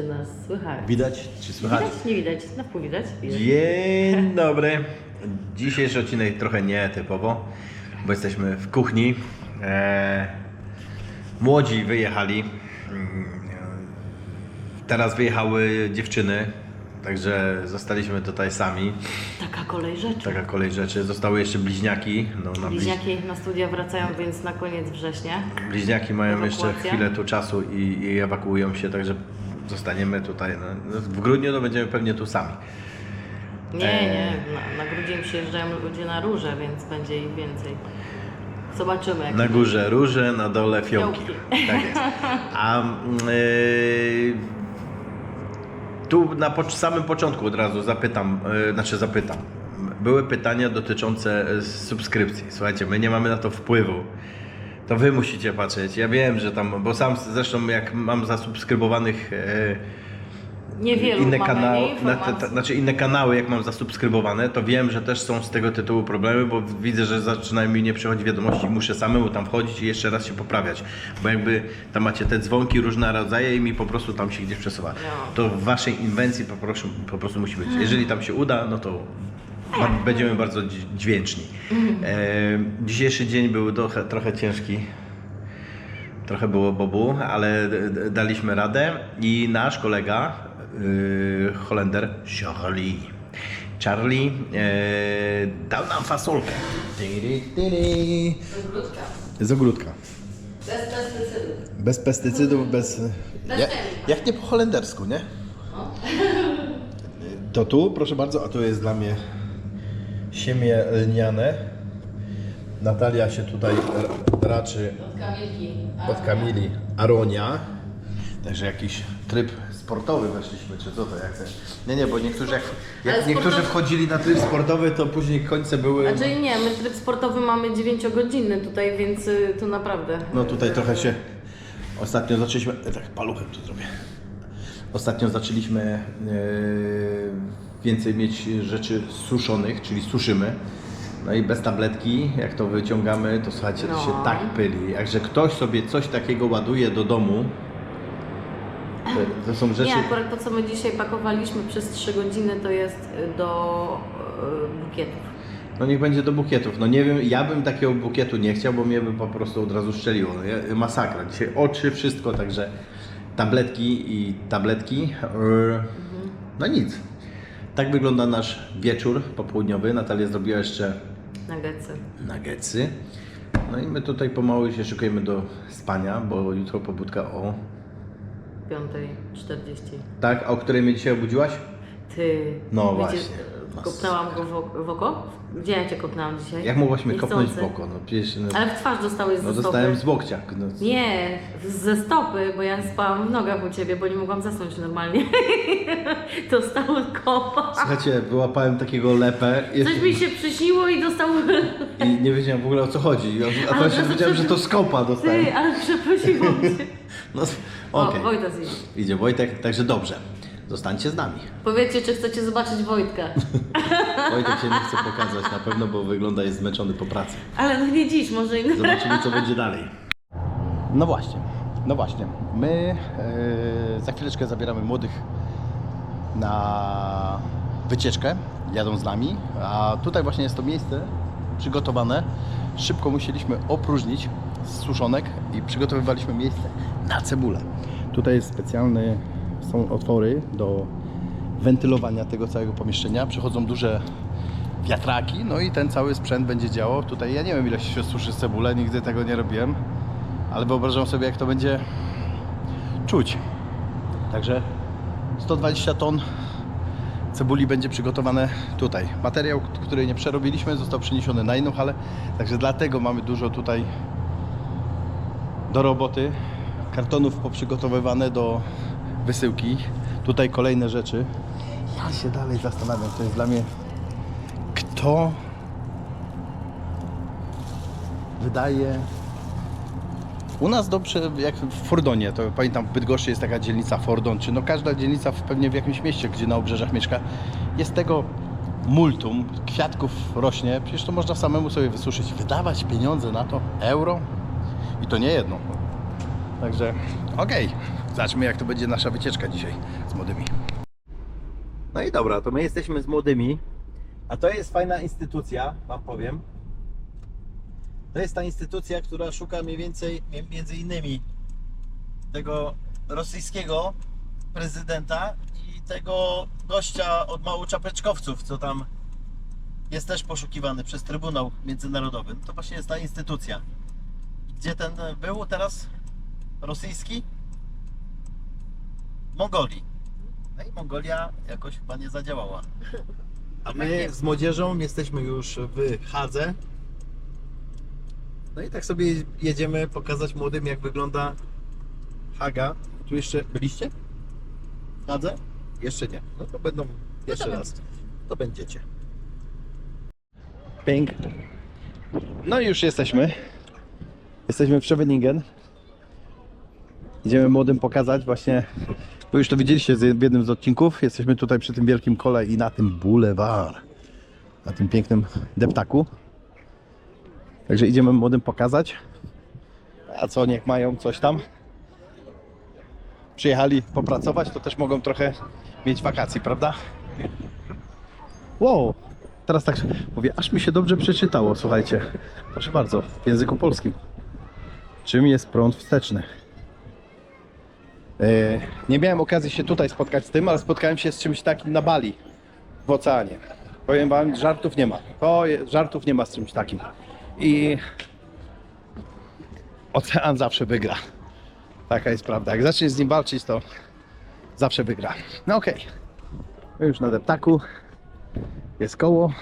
czy nas słychać. Widać czy słychać? Widać, nie widać, na wpół widać. widać. Dzień dobry. Dzisiejszy odcinek trochę nietypowo, bo jesteśmy w kuchni. Eee, młodzi wyjechali. Mm, Teraz wyjechały dziewczyny, także zostaliśmy tutaj sami. Taka kolej rzeczy. Taka kolej rzeczy. Zostały jeszcze bliźniaki. No, na bliź... Bliźniaki na studia wracają, więc na koniec września. bliźniaki mają jeszcze Ewakuacja? chwilę tu czasu i, i ewakuują się, także zostaniemy tutaj. No, w grudniu to będziemy pewnie tu sami. Nie, Eee. nie, na, na grudzień przyjeżdżają ludzie na róże, więc będzie ich więcej. Zobaczymy jak Na górze róże, na dole fiołki. Fiołki. Tak jest. A yy, tu na samym początku od razu zapytam, yy, znaczy zapytam. Były pytania dotyczące e, subskrypcji. Słuchajcie, my nie mamy na to wpływu. To wy musicie patrzeć. Ja wiem, że tam, bo sam zresztą jak mam zasubskrybowanych e, Niewielu inne mamy kanały, na, informacji. znaczy inne kanały, jak mam zasubskrybowane, to wiem, że też są z tego tytułu problemy, bo widzę, że zaczynają mi nie przychodzić wiadomości, muszę samemu tam wchodzić i jeszcze raz się poprawiać, bo jakby tam macie te dzwonki różne rodzaje i mi po prostu tam się gdzieś przesuwa. No. To w waszej inwencji po prostu, po prostu musi być. Jeżeli tam się uda, no to będziemy bardzo dź- dźwięczni. E, dzisiejszy dzień był trochę, trochę ciężki. Trochę było bobu, ale daliśmy radę i nasz kolega, yy, Holender Charlie, Charlie yy, dał nam fasolkę. Tyry, tyry. Ogródka. Z ogródka. Bez pestycydów. Bez pestycydów, bez... Bez Jak, nie po holendersku, nie? To tu, proszę bardzo, a tu jest dla mnie siemię lniane. Natalia się tutaj raczy Od Kamili Aronia. Także jakiś tryb sportowy weszliśmy, czy co to jak to? Nie, nie, bo niektórzy jak, jak niektórzy wchodzili na tryb sportowy, to później końce były. Znaczy nie, my tryb sportowy mamy 9-godzinny tutaj, więc y, to naprawdę. No tutaj trochę się ostatnio zaczęliśmy. Tak, paluchem to zrobię. Ostatnio zaczęliśmy e, więcej mieć rzeczy suszonych, czyli suszymy. No i bez tabletki, jak to wyciągamy, to słuchajcie, to No. się tak pyli. Jakże ktoś sobie coś takiego ładuje do domu, to, to są rzeczy. Nie, akurat to co my dzisiaj pakowaliśmy przez 3 godziny to jest y, do y, bukietów. No niech będzie do bukietów. No nie wiem, ja bym takiego bukietu nie chciał, bo mnie by po prostu od razu strzeliło. No, ja- masakra. Dzisiaj oczy, wszystko, także tabletki i tabletki. Yy, No nic. Tak wygląda nasz wieczór popołudniowy. Natalia zrobiła jeszcze Nuggetsy. nuggetsy. No i my tutaj pomału się szykujemy do spania, bo jutro pobudka o... 5.40. Tak, a o której mnie dzisiaj obudziłaś? Ty. No właśnie. Kopnęłam go w, w oko? Gdzie ja cię kopnęłam dzisiaj? Jak mogłaś mnie kopnąć w Niechcący. oko? No przecież... No, Ale w twarz dostałeś ze no stopy. dostałem z łokcia. No, Nie, ze stopy, bo ja spałam w nogach u ciebie, bo nie mogłam zasnąć normalnie. Dostałem kopa. Słuchajcie, wyłapałem takiego lepę Coś mi się przyśniło i dostał... i nie wiedziałem w ogóle o co chodzi. A Ale to się wiedziałem, że to skopa dostałem. Ty, ale przeprosiłam cię. No, O, okej. Wojta zjeść. Idzie Wojtek, także dobrze. Zostańcie z nami. Powiedzcie, czy chcecie zobaczyć Wojtka. Wojtek się nie chce pokazać na pewno, bo wygląda jest zmęczony po pracy. Ale no nie dziś, może inny. Zobaczymy, co będzie dalej. No właśnie, no właśnie. My e, za chwileczkę zabieramy młodych na wycieczkę. Jadą z nami, a tutaj właśnie jest to miejsce przygotowane. Szybko musieliśmy opróżnić z suszonek i przygotowywaliśmy miejsce na cebulę. Tutaj jest specjalny, są otwory do wentylowania tego całego pomieszczenia. Przychodzą duże wiatraki, no i ten cały sprzęt będzie działał. Tutaj ja nie wiem ile się suszy cebulę, nigdy tego nie robiłem, ale wyobrażam sobie jak to będzie czuć. Także 120 ton cebuli będzie przygotowane tutaj. Materiał, który nie przerobiliśmy, został przeniesiony na inną halę, także dlatego mamy dużo tutaj do roboty. Kartonów poprzygotowywane do wysyłki. Tutaj kolejne rzeczy. Ja się dalej zastanawiam, to jest dla mnie kto wydaje u nas dobrze, jak w Fordonie, to pamiętam w Bydgoszczy jest taka dzielnica Fordon, czy no każda dzielnica w, pewnie w jakimś mieście, gdzie na obrzeżach mieszka, jest tego multum, kwiatków rośnie, przecież to można samemu sobie wysuszyć. Wydawać pieniądze na to, euro i to nie jedno. Także Okej, zobaczmy jak to będzie nasza wycieczka dzisiaj z młodymi. No i dobra, to my jesteśmy z młodymi, a to jest fajna instytucja, wam powiem. To jest ta instytucja, która szuka mniej więcej, mi- między innymi tego rosyjskiego prezydenta i tego gościa od mało czapeczkowców, co tam jest też poszukiwany przez Trybunał Międzynarodowy. To właśnie jest ta instytucja. Gdzie ten był teraz rosyjski? Mongolii. No i Mongolia jakoś chyba nie zadziałała. A my z młodzieżą jesteśmy już w Hadze. No i tak sobie jedziemy pokazać młodym jak wygląda Haga. Tu jeszcze byliście? W Hadze? Jeszcze nie. No to będą jeszcze raz. To będziecie. Ping. No i już jesteśmy. Jesteśmy w Scheveningen. Idziemy młodym pokazać właśnie, bo już to widzieliście w jednym z odcinków. Jesteśmy tutaj przy tym wielkim kole i na tym bulewar. Na tym pięknym deptaku. Także idziemy młodym pokazać. A co, niech mają coś tam. Przyjechali popracować, to też mogą trochę mieć wakacji, prawda? Wow, teraz tak mówię, aż mi się dobrze przeczytało, słuchajcie. Proszę bardzo, w języku polskim. Czym jest prąd wsteczny? E, Nie miałem okazji się tutaj spotkać z tym, ale spotkałem się z czymś takim na Bali, w oceanie. Powiem wam, żartów nie ma. To żartów nie ma z czymś takim. I ocean zawsze wygra. Taka jest prawda. Jak zaczniesz z nim walczyć, to zawsze wygra. No okej. My już na deptaku. Jest koło.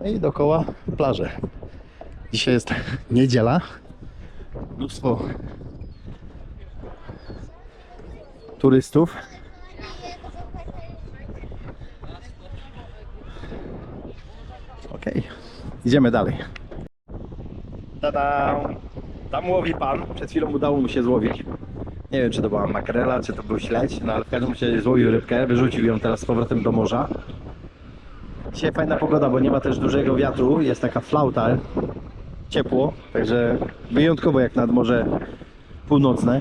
No i dookoła plaże. Dzisiaj jest niedziela. Mnóstwo turystów. Okej, idziemy dalej. Tada! Tam łowi pan. Przed chwilą udało mu się złowić. Nie wiem, czy to była makrela, czy to był śledź, no ale w każdym razie złowił rybkę, wyrzucił ją teraz z powrotem do morza. Dzisiaj fajna pogoda, bo nie ma też dużego wiatru, jest taka flauta, ciepło, także wyjątkowo jak nad Morze Północne.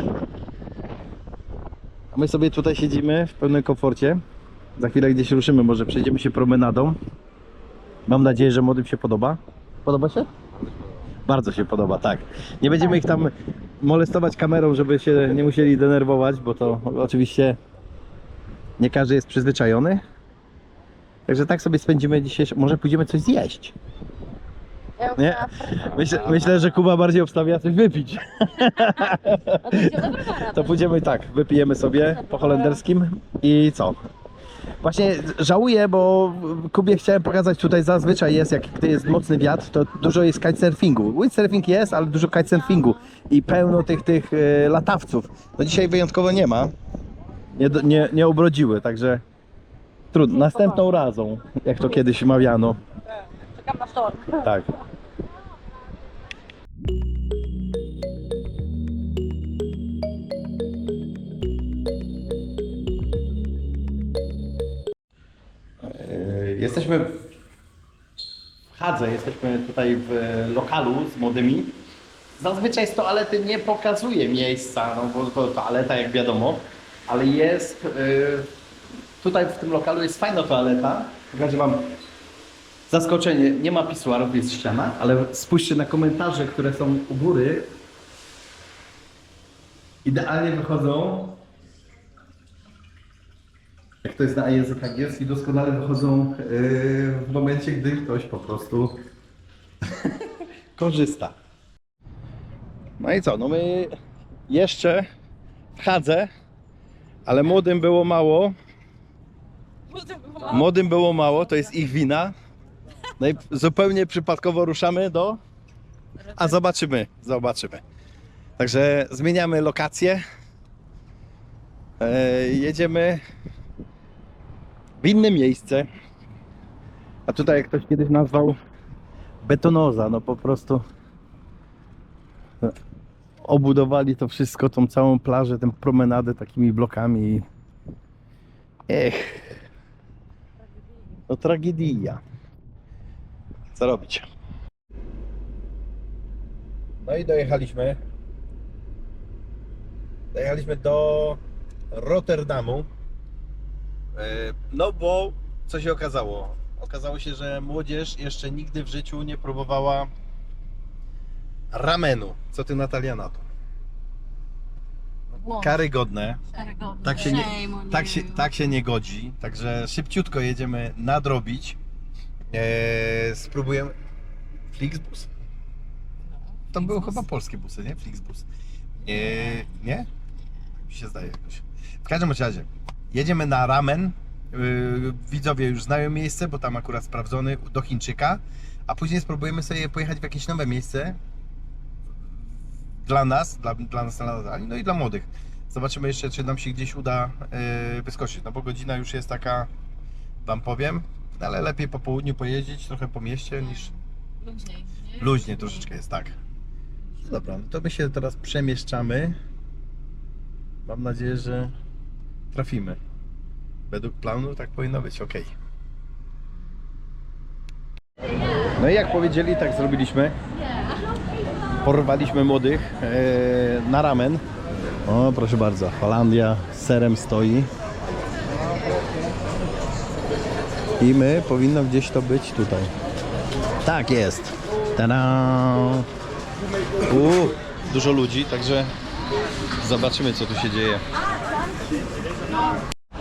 A my sobie tutaj siedzimy w pełnym komforcie. Za chwilę gdzieś ruszymy, może przejdziemy się promenadą. Mam nadzieję, że młodym się podoba. Podoba się? Bardzo się podoba, tak. Nie będziemy ich tam molestować kamerą, żeby się nie musieli denerwować, bo to oczywiście nie każdy jest przyzwyczajony. Także tak sobie spędzimy dzisiejszy. Może pójdziemy coś zjeść. Nie? Myślę, myślę, że Kuba bardziej obstawia coś wypić. To pójdziemy tak, wypijemy sobie po holenderskim i co? Właśnie żałuję, bo Kubie chciałem pokazać tutaj zazwyczaj jest, jak gdy jest mocny wiatr, to dużo jest kitesurfingu. Windsurfing jest, ale dużo kitesurfingu i pełno tych, tych e, latawców. No dzisiaj wyjątkowo nie ma. Nie, do- nie, nie obrodziły, także trudno. Następną razą, jak to kiedyś mawiano. Czekam na sztorm. Tak. E, Jesteśmy w Hadze, jesteśmy tutaj w lokalu z młodymi. Zazwyczaj z toalety nie pokazuje miejsca, no bo to toaleta jak wiadomo, ale jest e, tutaj w tym lokalu jest fajna toaleta. Pokażę wam Zaskoczenie, nie ma pisuarów, jest ściana, ale spójrzcie na komentarze, które są u góry. Idealnie wychodzą, jak to jest na język angielski, doskonale wychodzą yy, w momencie, gdy ktoś po prostu korzysta. No i co, no my jeszcze w Hadze, ale młodym było mało. Młodym było mało, to jest ich wina. No i zupełnie przypadkowo ruszamy do. A zobaczymy, zobaczymy. Także zmieniamy lokację. E, jedziemy w inne miejsce. A tutaj, jak ktoś kiedyś nazwał, betonoza, no po prostu e, obudowali to wszystko, tą całą plażę, tę promenadę takimi blokami. Ech, no tragedia. Co robić? No i dojechaliśmy Dojechaliśmy do Rotterdamu. E, No bo co się okazało? Okazało się, że młodzież jeszcze nigdy w życiu nie próbowała ramenu. Co ty Natalia na to? Karygodne. Tak się, nie, tak, się, tak się nie godzi. Także szybciutko jedziemy nadrobić. E, spróbujemy. Flixbus? To były chyba polskie busy, nie? Flixbus. E, nie? Mi się zdaje jakoś. W każdym bądź razie, jedziemy na ramen. Yy, widzowie już znają miejsce, bo tam akurat sprawdzony do Chińczyka. A później spróbujemy sobie pojechać w jakieś nowe miejsce dla nas, dla, dla nas Natali, no i dla młodych. Zobaczymy jeszcze, czy nam się gdzieś uda yy, wyskoczyć, no bo godzina już jest taka, wam powiem, ale lepiej po południu pojeździć, trochę po mieście niż Luźniej. nie? luźnie troszeczkę jest, tak. No dobra, no to my się teraz przemieszczamy. Mam nadzieję, że trafimy. Według planu tak powinno być, ok. No i jak powiedzieli, tak zrobiliśmy. Porwaliśmy młodych e, na ramen. O, proszę bardzo, Holandia z serem stoi. I my powinno gdzieś to być tutaj. Tak jest. Tada! U, dużo ludzi, także zobaczymy co tu się dzieje.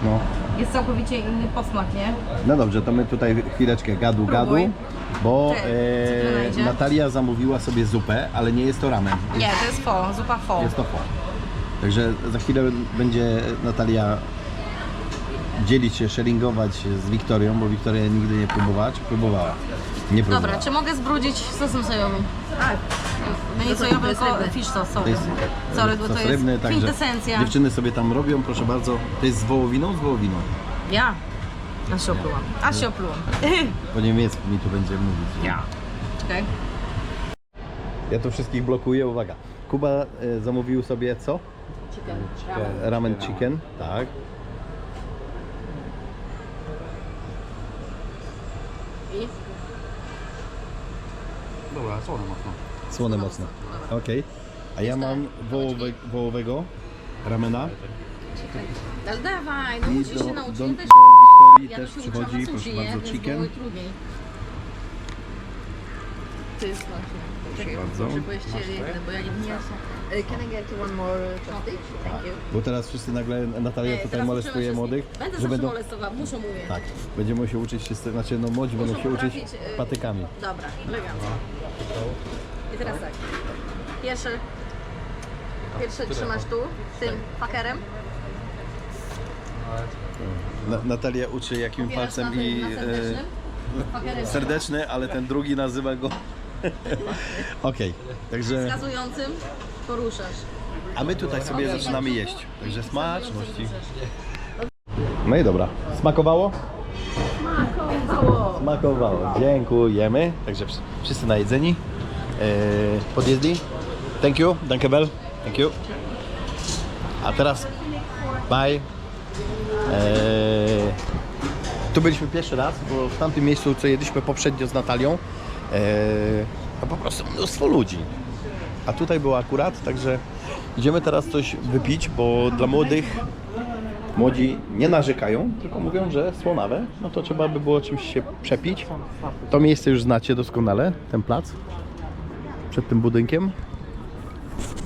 No. Jest całkowicie inny posmak, nie? No dobrze, to my tutaj chwileczkę gadu gadu, Próbuj. bo Cześć, co tu e? Natalia zamówiła sobie zupę, ale nie jest to ramen. Nie, to jest fo, zupa fo. Jest to fo. Także za chwilę będzie Natalia dzielić się, sharingować z Wiktorią, bo Wiktoria nigdy nie próbowała, czy próbowała? Nie próbowała. Dobra, czy mogę zbrudzić sosem sojowym? Tak. No nie To to jest tylko fish sauce. To jest sorry bo sos to jest rybny, także kwintesencja. dziewczyny sobie tam robią, proszę bardzo. To jest z wołowiną? Z wołowiną. Ja. Aż się oplułam. Aż się oplułam. Po niemiecku mi tu będzie mówić. Ja. Czekaj. Ja tu wszystkich blokuję, uwaga. Kuba e, zamówił sobie co? Chicken. Ramen chicken, tak. I? Dobra, słone mocno. Słone mocno. Okej. A ja mam wołowe, wołowego ramena. Ale dawaj, no musisz do, się do, nauczyć. do Ja też, Wiktorii ja też też się uczyłam przychodzi, na proszę sushi, bardzo, Więc chicken. trudniej. To jest właśnie. Proszę bardzo. Jeszcze jedne, bo ja nie wiem. Uh, Can I get one more chopstick? Thank you. Bo teraz wszyscy nagle Natalia tutaj molestuje młodych, Będę że zawsze będą... molestowała, muszą mówić. Tak, będziemy się uczyć wszyscy, znaczy no młodzi będą się uczyć potrafić, y, patykami. Dobra, elegancko. I teraz tak. Pierwszy, pierwszy trzymasz tu, tym fakerem. Na, Natalia uczy jakim Opierasz palcem na tym, i na e, serdecznym. Fakerem serdeczny, ale ten drugi nazywa go... Okej, także... wskazującym poruszasz. A my tutaj sobie zaczynamy jeść. Także smaczności. No i dobra. Smakowało? Smakowało. Smakowało. Dziękujemy. Także wsz- wszyscy najedzeni. Eee, podjedli. Thank you. Danke bell. Thank you. A teraz bye. Eee, tu byliśmy pierwszy raz, bo w tamtym miejscu, co jedliśmy poprzednio z Natalią, eee, to po prostu mnóstwo ludzi. A tutaj było akurat, także idziemy teraz coś wypić, bo dla młodych młodzi nie narzekają, tylko mówią, że słonawe, no to trzeba by było czymś się przepić. To miejsce już znacie doskonale, ten plac przed tym budynkiem.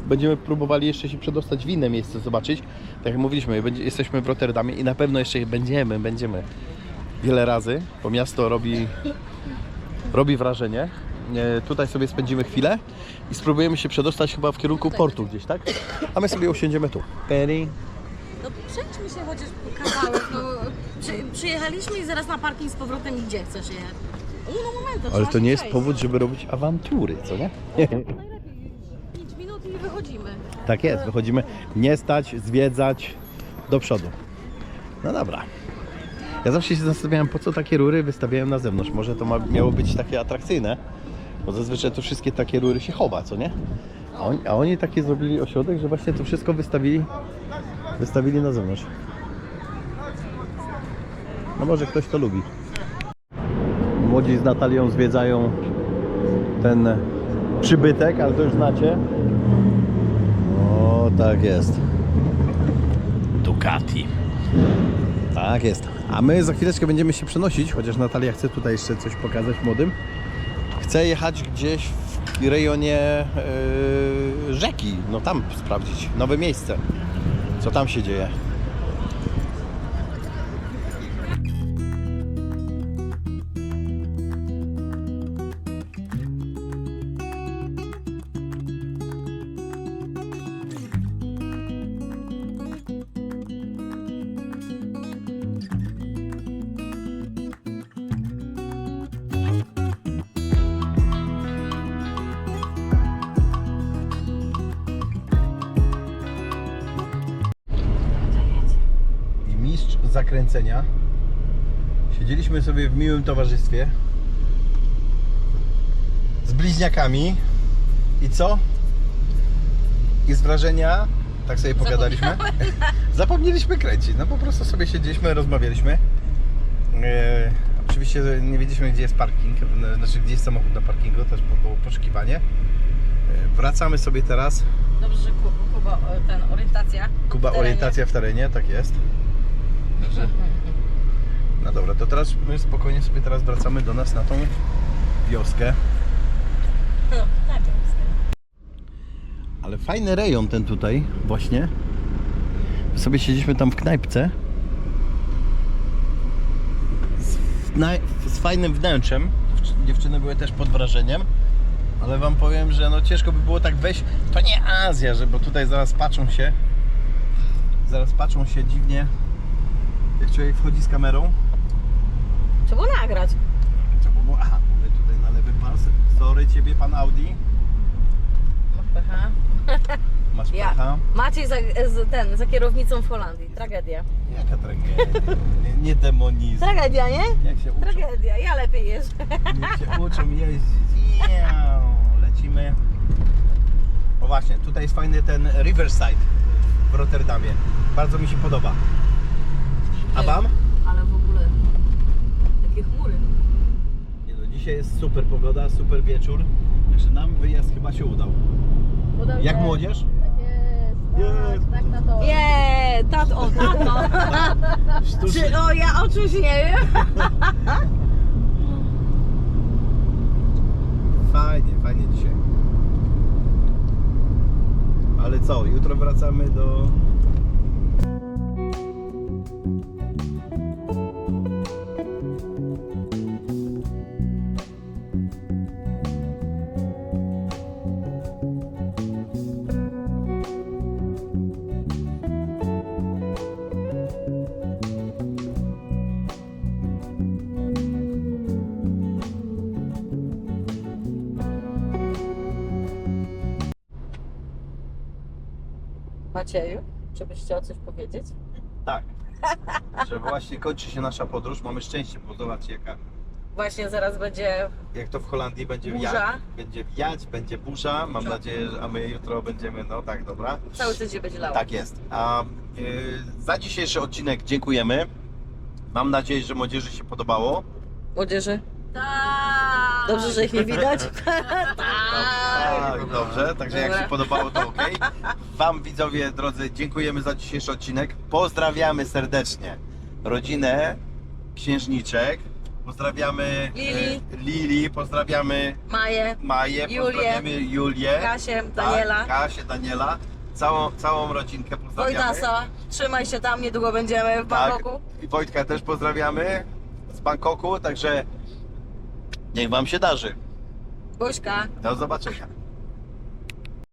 Będziemy próbowali jeszcze się przedostać w inne miejsce, zobaczyć. Tak jak mówiliśmy, jesteśmy w Rotterdamie i na pewno jeszcze będziemy, będziemy wiele razy, bo miasto robi robi wrażenie. E, Tutaj sobie spędzimy chwilę i spróbujemy się przedostać chyba w kierunku portu gdzieś, tak? A my sobie usiądziemy tu. Peri. No przejdźmy się chociaż po kawałek, no przy, przyjechaliśmy i zaraz na parking z powrotem i gdzie chcesz jechać? No momento, Ale to nie jest powód, żeby robić awantury, co nie? Najlepiej 5 minut i wychodzimy. Tak jest, wychodzimy nie stać, zwiedzać do przodu. No dobra. Ja zawsze się zastanawiałem, po co takie rury wystawiają na zewnątrz. Może to ma, miało być takie atrakcyjne, bo zazwyczaj to wszystkie takie rury się chowa, co nie? A oni, a oni takie zrobili ośrodek, że właśnie to wszystko wystawili, wystawili na zewnątrz. No może ktoś to lubi. Młodzi z Natalią zwiedzają ten przybytek, ale to już znacie. O, tak jest. Ducati. Tak jest. A my za chwileczkę będziemy się przenosić, chociaż Natalia chce tutaj jeszcze coś pokazać młodym. Chcę jechać gdzieś w rejonie yy, rzeki, no tam sprawdzić nowe miejsce. Co tam się dzieje? Zakręcenia. Siedzieliśmy sobie w miłym towarzystwie z bliźniakami i co? I z wrażenia, tak sobie pogadaliśmy, zapomnieliśmy kręcić. No po prostu sobie siedzieliśmy, rozmawialiśmy. E, oczywiście nie wiedzieliśmy gdzie jest parking, e, znaczy gdzie jest samochód na parkingu, też było poszukiwanie. E, wracamy sobie teraz. Dobrze, że Kuba, o, ten, orientacja. Kuba W terenie. orientacja w terenie, tak jest. Także- No dobra, to teraz my spokojnie sobie teraz wracamy do nas na tą wioskę. Ale fajny rejon ten tutaj właśnie. Sobie siedzieliśmy tam w knajpce. Z, na, z fajnym wnętrzem. Dziewczy- Dziewczyny były też pod wrażeniem. Ale wam powiem, że no ciężko by było tak wejść. To nie Azja, że bo tutaj zaraz patrzą się. Zaraz patrzą się dziwnie. Jak człowiek wchodzi z kamerą. Trzeba było nagrać. To było, aha, mamy tutaj na lewy pas. Sorry ciebie pan Audi. Aha. Masz Ja. pecha. Maciej za, z, ten, za kierownicą w Holandii. Tragedia. Jaka tragedia. Nie, nie demonizuj. Tragedia, nie? Jak się uczą, Tragedia. Ja lepiej jeżdżę. jak się uczą jeździć. Lecimy. O właśnie, tutaj jest fajny ten Riverside w Rotterdamie. Bardzo mi się podoba. A wam? Ale w ogóle... Jakie chmury. Nie no, dzisiaj jest super pogoda, super wieczór. Także nam wyjazd chyba się udał. Jak młodzież? Jest. Tak na to. Nie, tato, tato. Czy, o, ja o czymś nie wiem. Fajnie, fajnie dzisiaj. Ale co, jutro wracamy do... Macieju, czy byś chciał coś powiedzieć? Tak. Że właśnie kończy się nasza podróż. Mamy szczęście, bo zobaczcie jaka... Właśnie zaraz będzie Jak to w Holandii będzie Burza. wiać. Będzie wiać, będzie burza. Mam nadzieję, że a my jutro będziemy, no tak, dobra. cały tydzień będzie lało. Tak jest. A y, za dzisiejszy odcinek dziękujemy. Mam nadzieję, że młodzieży się podobało. Młodzieży? Tak. Dobrze, że ich nie widać. Tak, dobrze. Także jak się podobało, to ok. Wam widzowie drodzy, dziękujemy za dzisiejszy odcinek. Pozdrawiamy serdecznie rodzinę Księżniczek. Pozdrawiamy Lili. e, Lili, pozdrawiamy Maję, Maję, Julię. pozdrawiamy Julię. Kasię, Tak, Daniela, Kasię, Daniela. Całą, całą rodzinkę pozdrawiamy. Wojdasa. Trzymaj się tam, niedługo będziemy w Tak. Bangkoku. I Wojtka też pozdrawiamy z Bangkoku, także niech Wam się darzy. Buźka. Do zobaczenia.